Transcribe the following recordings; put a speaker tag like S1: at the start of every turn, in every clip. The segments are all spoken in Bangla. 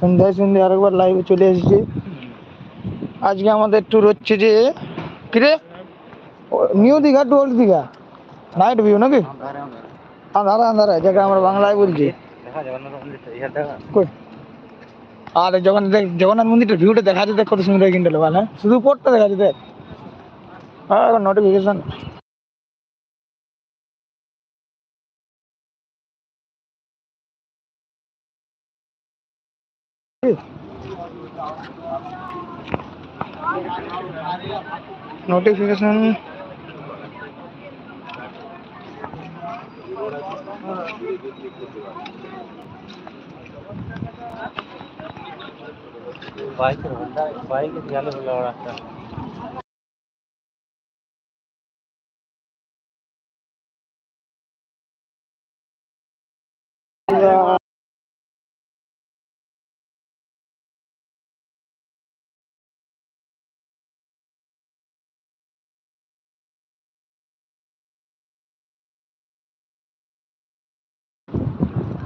S1: সন্ধ্যায় সন্ধ্যায় আরেকবার লাইভে চলে এসেছি। আজকে আমাদের ট্যুর হচ্ছে যে কিরে new Digha to old Digha. Night view নাকি? আন্ধারা আন্ধারা, যেটা আমরা বাংলায় বলছি। আর দেখ- জগন্নাথ মন্দিরটা ভিউটা দেখা দেখ কত সুন্দর কিন্তু হ্যাঁ? শুধু উপরটা দেখা দেখ হ্যাঁ এখন নোটিফিকেশন নোটিফিকেশন
S2: বাইক বাইক গেলে হলো রাস্তা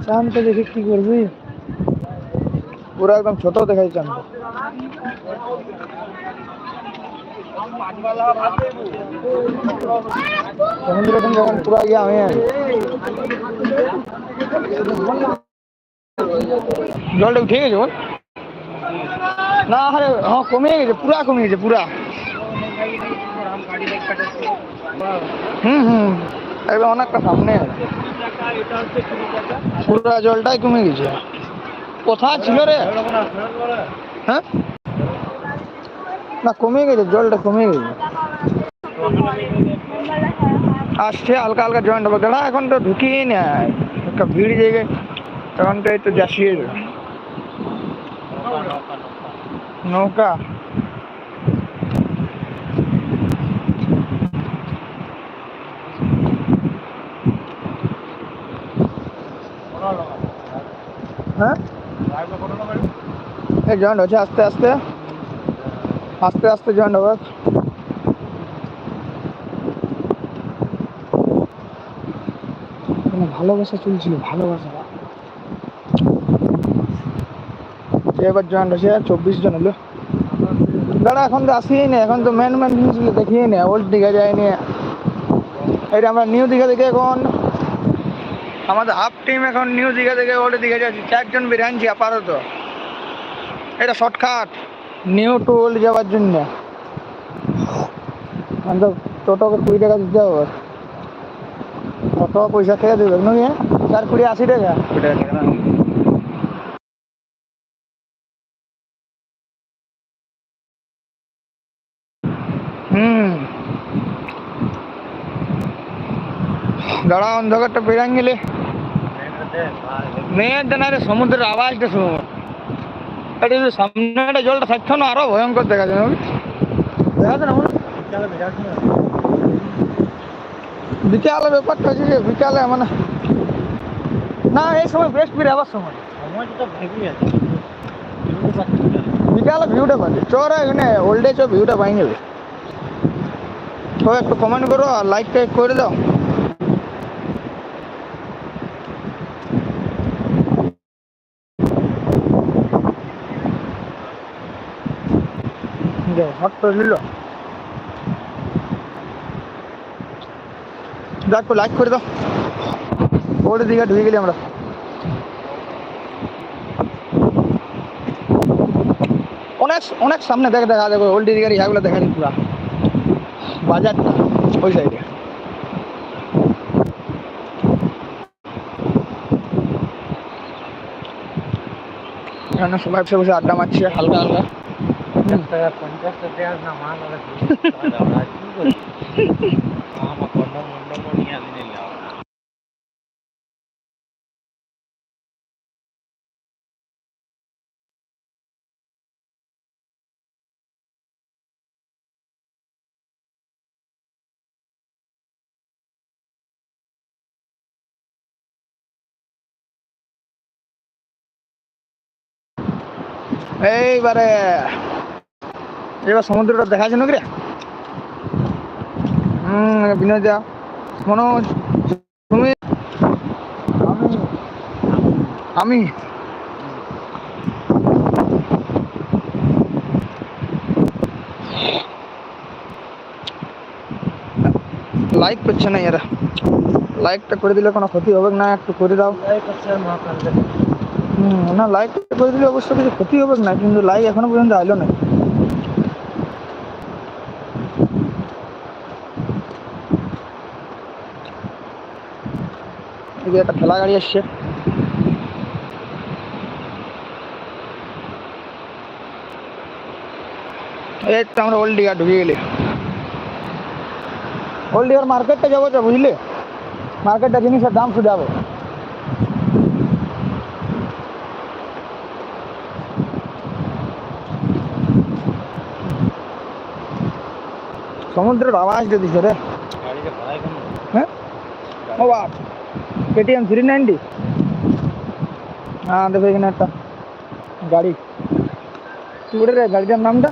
S1: চাঁদটা দেখে কি করবি। পুরো একদম ছোট দেখাই চাঁদ সমুদ্র যখন পুরো গিয়ে আমি জলটা উঠে গেছে না আরে হ্যাঁ কমে গেছে পুরা কমে গেছে পুরা। হুম হুম। একদম অনেকটা সামনে। আছে পুরা জলটাই কমে গেছে। কোথায় ছিল রে? হ্যাঁ? না, কমে গেছে, জলটা কমে গেছে। আসছে, হালকা হালকা জয়েন্ট হবে দাঁড়া এখন তো ঢুকিয়ে না একটা ভিড় জায়গায় তখন তো এই তো যাসিয়ে নৌকা। হ্যাঁ? এই জয়েন্ট হচ্ছে আস্তে আস্তে। আস্তে আস্তে জয়েন্ট হবে। এখানে ভালোবাসা চলছিল ভালোবাসা। এবার জয়েন্ট হচ্ছে চব্বিশ জন হলো। দাদা এখন তো আসিই না এখন তো মেন মেন জিনিসগুলো দেখিয়ে নে ওল্ড দীঘা যায়নি এটা আমরা নিউ দীঘা থেকে এখন আমাদের হাফ টিম এখন নিউ দিঘা থেকে ওল্ড দিঘা যাচ্ছি। চারজন বেরানছি আপাতত। এটা শর্টকাট নিউ টু ওল্ড যাওয়ার জন্য। তো টোটোকে কুড়ি টাকা দিতে হবে। টোটো পয়সা থেকে দেবে। নাকি? চার কুড়ি আশি টাকা। হুম দাঁড়া অন্ধকারটা বেরান গেলে। মেয়ের জানারে সমুদ্রের আওয়াজটা শুনো এটা যদি সামনে একটা জলটা থাকতো না আরও ভয়ঙ্কর দেখা যায় দেখা যায় না বিকালে ব্যাপারটা হচ্ছে যে বিকালে মানে না, এই সময় বেস্ট ফিরে আবার সময়। বিকালে ভিউটা পাবে চোর এখানে ওল্ড এজ ভিউটা পাই যাবে তো একটু কমেন্ট করো আর লাইক টাইক করে দাও। হট করে নিল। একটু লাইক করে দাও। ওর দিকে ঢুকে গেলি আমরা। অনেক অনেক সামনে দেখে, দেখা যাবে ওল্ড দিঘার ইয়াগুলো দেখা যায় পুরা। বাজারটা, ওই সাইডে সবাই বসে বসে আড্ডা মারছে, হালকা হালকা।
S2: টাকা পঞ্চাশটা দেওয়ার না মাল ওরা কি করছে আমার কন্ডম মন্ডম
S1: এবার সমুদ্রটা দেখা জন্য কিরে? হম বিনয় দা। মনোজ তুমি? আমি। লাইক করছে না এরা। লাইকটা করে দিলে কোনো ক্ষতি হবে না একটু করে দাও। না লাইকটা করে দিলে অবশ্য কিছু ক্ষতি হবে না কিন্তু লাইক এখনও পর্যন্ত আইলো না। এই যে একটা ঠেলা গাড়ি আসছে এই তো আমরা ওল্ড দিঘা ঢুকে গেলি ওল্ড দিঘার মার্কেটটা যাব তো বুঝলে মার্কেটটা জিনিসের দাম শুধু যাব সমুদ্রের আওয়াজ দিছে রে
S2: গাড়িতে ভাড়ায় কেন
S1: হ্যাঁ ও বাপ কেটিএম থ্রি নাইনটি। হ্যাঁ দেখো এখানে একটা গাড়ি। কি বলে রে গাড়িটার নামটা?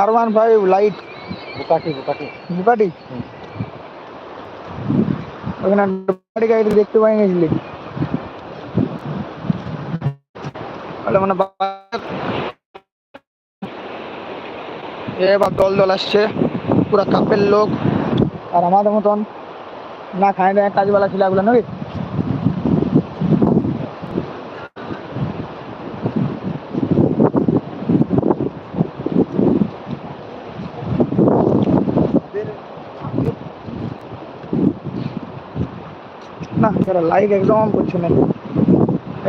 S2: R one five
S1: light
S2: Bugatti Bugatti.
S1: Bugatti? ওখানে বুকাটি গাড়ি দেখতে পাই গেছিলি মানে এবার দল দল আসছে পুরা কাপের লোক। আর আমাদের মতন না খাই না কাজবালা ছেলেগুলো নাকি? না তারা লাইক একদম করছে না।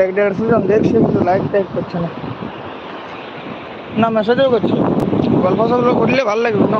S1: এক দেড়শো জন দেখছে, কিন্তু লাইক টাইক করছে না। না মেসেজও করছে। গল্প সল্প করলে ভালো লাগবে না